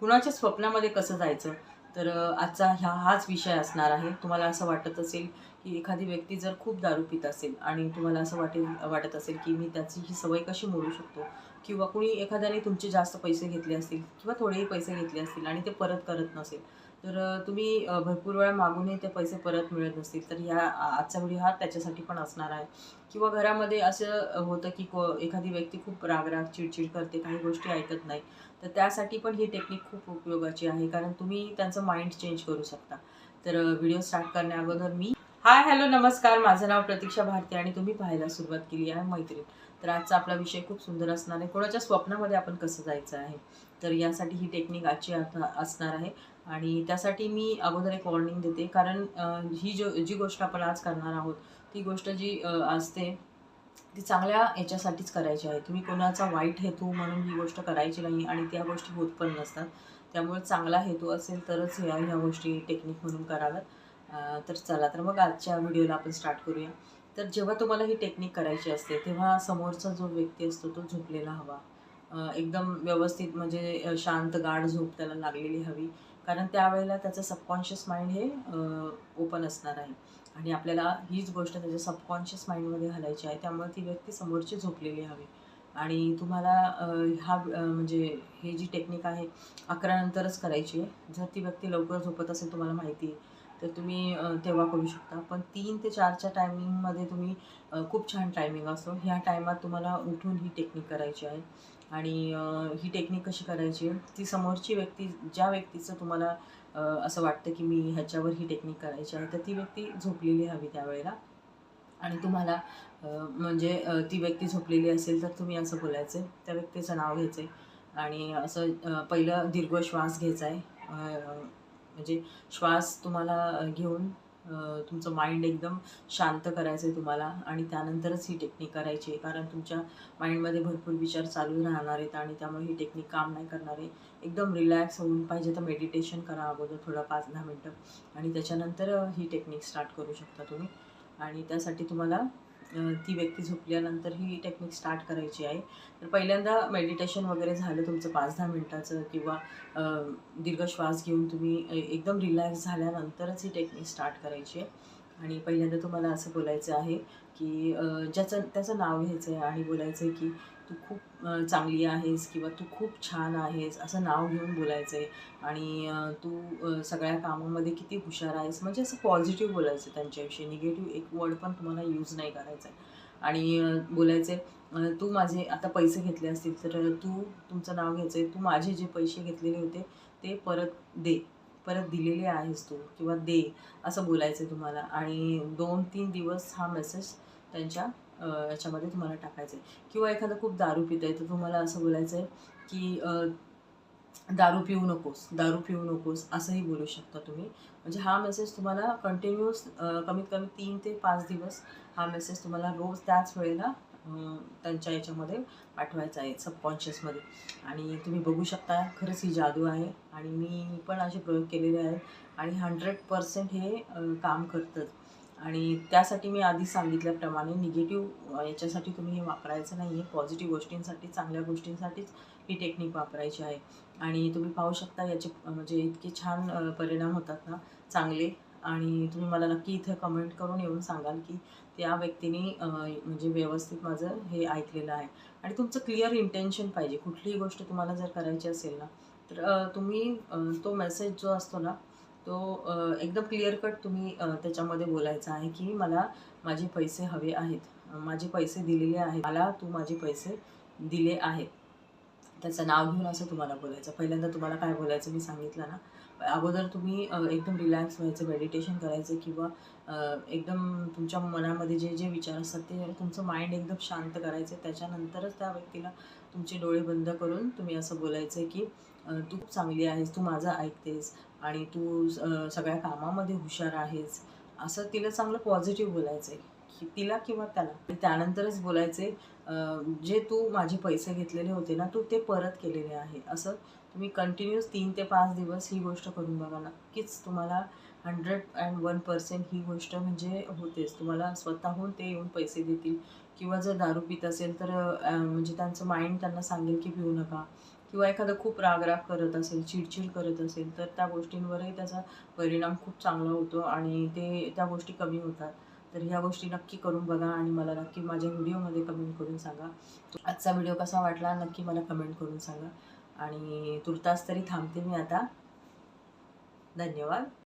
कुणाच्या स्वप्नामध्ये कसं जायचं? तर आजचा ह्या हाच विषय असणार आहे. तुम्हाला असं वाटत असेल की एखादी व्यक्ती जर खूप दारू पित असेल आणि तुम्हाला असं वाटेल वाटत असेल की मी त्याची ही सवय कशी मोडू शकतो? किंवा कुणी एखाद्याने तुमचे जास्त पैसे घेतले असतील किंवा थोडेही पैसे घेतले असतील आणि ते परत करत नसेल तर तुम्ही भरपूर वेळा मागूनही ते पैसे परत मिळत नसतील. तर ह्या आजचा व्हिडिओ हा त्याच्यासाठी पण असणार आहे. किंवा घरामध्ये असं होतं की को एखादी व्यक्ती खूप रागराग चिडचिड करते काही गोष्टी ऐकत नाही. तर त्यासाठी पण ही टेक्निक खूप उपयोगाची आहे. कारण तुम्ही त्यांचं माइंड चेंज करू शकता. तर व्हिडिओ स्टार्ट करण्या अगोदर मी हाय हॅलो नमस्कार. माझं नाव प्रतीक्षा भारती आणि तुम्ही पाहायला सुरुवात केली आहे मैत्रीण. तर आजचा आपला विषय खूप सुंदर असणार आहे. कोणाच्या स्वप्नामध्ये आपण कसं जायचं आहे? तर यासाठी ही टेक्निक आजची असणार आहे. आणि त्यासाठी मी अगोदर एक वॉर्निंग देते. कारण ही जो जी गोष्ट आपण आज करणार आहोत ती गोष्ट जी असते ती चांगल्या याच्यासाठीच करायची आहे. तुम्ही कोणाचा वाईट हेतू म्हणून ही गोष्ट करायची नाही आणि त्या गोष्टी होत पण नसतात. त्यामुळे चांगला हेतू असेल तरच ह्या ह्या गोष्टी टेक्निक म्हणून कराव्यात. तर चला तर मग आजच्या व्हिडिओला आपण स्टार्ट करूया. तर जेव्हा तुम्हाला ही टेक्निक करायची असते तेव्हा समोरचा जो व्यक्ती असतो तो झोपलेला हवा. एकदम व्यवस्थित म्हणजे शांत गाढ झोप त्याला लागलेली हवी. कारण त्यावेळेला त्याचं सबकॉन्शियस माइंड हे ओपन असणार आहे. आणि आपल्याला हीच गोष्ट त्याच्या सबकॉन्शियस माइंडमध्ये घालायची आहे. त्यामुळे ती व्यक्ती समोरची झोपलेली हवी. आणि तुम्हाला ह्या हा म्हणजे हे जी टेक्निक आहे अकरा नंतरच करायची आहे. जर ती व्यक्ती लवकर झोपत असेल तुम्हाला माहिती आहे तर तुम्ही तेव्हा करू शकता. पण तीन ते चारच्या टायमिंगमध्ये तुम्ही खूप छान टायमिंग असतो ह्या टायमात तुम्हाला उठून ही टेक्निक करायची आहे. आणि ही टेक्निक कशी करायची? आहे ती समोरची व्यक्ती ज्या व्यक्तीचं तुम्हाला असं वाटतं की मी ह्याच्यावर ही टेक्निक करायची आहे तर ती व्यक्ती झोपलेली हवी त्यावेळेला. आणि तुम्हाला म्हणजे ती व्यक्ती झोपलेली असेल तर तुम्ही असं बोलायचं त्या व्यक्तीचं नाव घ्यायचं आहे आणि असं पहिलं दीर्घ श्वास घ्यायचा आहे. म्हणजे श्वास तुम्हाला घेऊन तुमचं माइंड एकदम शांत करायचं आहे तुम्हाला. आणि त्यानंतरच ही टेक्निक करायची आहे. कारण तुमच्या माइंडमध्ये भरपूर विचार चालू राहणार आहेत आणि त्यामुळे ही टेक्निक काम नाही करणार आहे. एकदम रिलॅक्स होऊन पाहिजे तर मेडिटेशन करा अगोदर थोडं पाच दहा मिनटं. आणि त्याच्यानंतर ही टेक्निक स्टार्ट करू शकता तुम्ही. आणि त्यासाठी तुम्हाला ती व्यक्ती झोपल्यानंतर ही टेक्निक स्टार्ट करायची आहे. तर पहिल्यांदा मेडिटेशन वगैरे झालं तुमचं पाच दहा मिनटाचं किंवा दीर्घ श्वास घेऊन तुम्ही एकदम रिलॅक्स झाल्यानंतरच ही टेक्निक स्टार्ट करायची आहे. आणि पहिल्यांदा तुम्हाला असं बोलायचं आहे की ज्याचं त्याचं नाव घ्यायचं आहे आणि बोलायचं आहे की तू खूप चांगली आहेस किंवा तू खूप छान आहेस असं नाव घेऊन बोलायचं आहे आणि तू सगळ्या कामामध्ये किती हुशार आहेस म्हणजे असं पॉझिटिव्ह बोलायचं त्यांच्याविषयी. निगेटिव्ह एक वर्ड पण तुम्हाला यूज नाही करायचं आहे आणि बोलायचं आहे तू माझे आता पैसे घेतले असतील तर तू तुमचं नाव घ्यायचं आहे तू माझे जे पैसे घेतलेले होते ते परत दे. परत दिलेले आहेस तू किंवा दे असं बोलायचं आहे तुम्हाला. आणि दोन तीन दिवस हा मेसेज त्यांच्या याच्यामध्ये तुम्हाला टाकायचा आहे किंवा एखादं खूप दारू पित आहे तर तुम्हाला असं बोलायचं आहे की दारू पिऊ नकोस दारू पिऊ नकोस असंही बोलू शकता तुम्ही. म्हणजे हा मेसेज तुम्हाला कंटिन्युअस कमीत कमी तीन ते पाच दिवस हा मेसेज तुम्हाला रोज त्याच वेळेला त्यांच्या याच्यामध्ये पाठवायचं आहे सबकॉन्शियसमध्ये आणि तुम्ही बघू शकता खरंच ही जादू आहे. आणि मी पण असे प्रयोग केलेले आहेत. आणि हंड्रेड पर्सेंट हे काम करतं. आणि त्यासाठी मी आधी सांगितल्याप्रमाणे निगेटिव्ह याच्यासाठी तुम्ही हे वापरायचं नाही आहे पॉझिटिव्ह गोष्टींसाठी चांगल्या गोष्टींसाठीच ही टेक्निक वापरायची आहे. आणि तुम्ही पाहू शकता याचे म्हणजे इतके छान परिणाम होतात ना चांगले. आणि तुम्ही मला नक्की इथे कमेंट करून येऊन सांगाल की त्या व्यक्तीने म्हणजे व्यवस्थित माझं हे ऐकलेलं आहे. आणि तुमचं क्लिअर इंटेन्शन पाहिजे. कुठलीही गोष्ट तुम्हाला जर करायची असेल ना तर तुम्ही तो मेसेज जो असतो ना तो एकदम क्लिअर कट तुम्ही त्याच्यामध्ये बोलायचा आहे की मला माझे पैसे हवे आहेत. माझे पैसे दिलेले आहेत. मला तू माझे पैसे दिले आहेत. त्याचं नाव घेऊन असं तुम्हाला बोलायचं. पहिल्यांदा तुम्हाला काय बोलायचं मी सांगितलं ना अगोदर तुम्ही एकदम रिलॅक्स व्हायचं मेडिटेशन करायचं किंवा एकदम तुमच्या मनामध्ये जे जे विचार असतात ते तुमचं माइंड एकदम शांत करायचं. त्याच्यानंतरच त्या व्यक्तीला तुमचे डोळे बंद करून तुम्ही असं बोलायचं की तू खूप चांगली आहेस तू माझं ऐकतेस आणि तू सगळ्या कामामध्ये हुशार आहेस. असं तिला चांगलं पॉझिटिव्ह बोलायचं आहे तिला किंवा त्याला. त्यानंतरच बोलायचे जे तू माझे पैसे घेतलेले होते ना तू ते परत केलेले आहे. असं तुम्ही कंटिन्यूस तीन ते पाच दिवस ही गोष्ट करून बघा नक्कीच तुम्हाला हंड्रेड अँड वन पर्सेंट ही गोष्ट म्हणजे होतेच. तुम्हाला स्वतःहून ते येऊन पैसे देतील. किंवा जर दारू पित असेल तर म्हणजे त्यांचं माइंड त्यांना सांगेल की पिऊ नका. किंवा एखादा खूप रागराग करत असेल चिडचिड करत असेल तर त्या गोष्टींवरही त्याचा परिणाम खूप चांगला होतो आणि ते त्या गोष्टी कमी होतात. तर ह्या गोष्टी नक्की करून बघा आणि मला नक्की माझ्या व्हिडिओमध्ये कमेंट करून सांगा. आजचा व्हिडिओ कसा वाटला नक्की मला कमेंट करून सांगा. आणि तुर्तास तरी थांबते मी आता. धन्यवाद.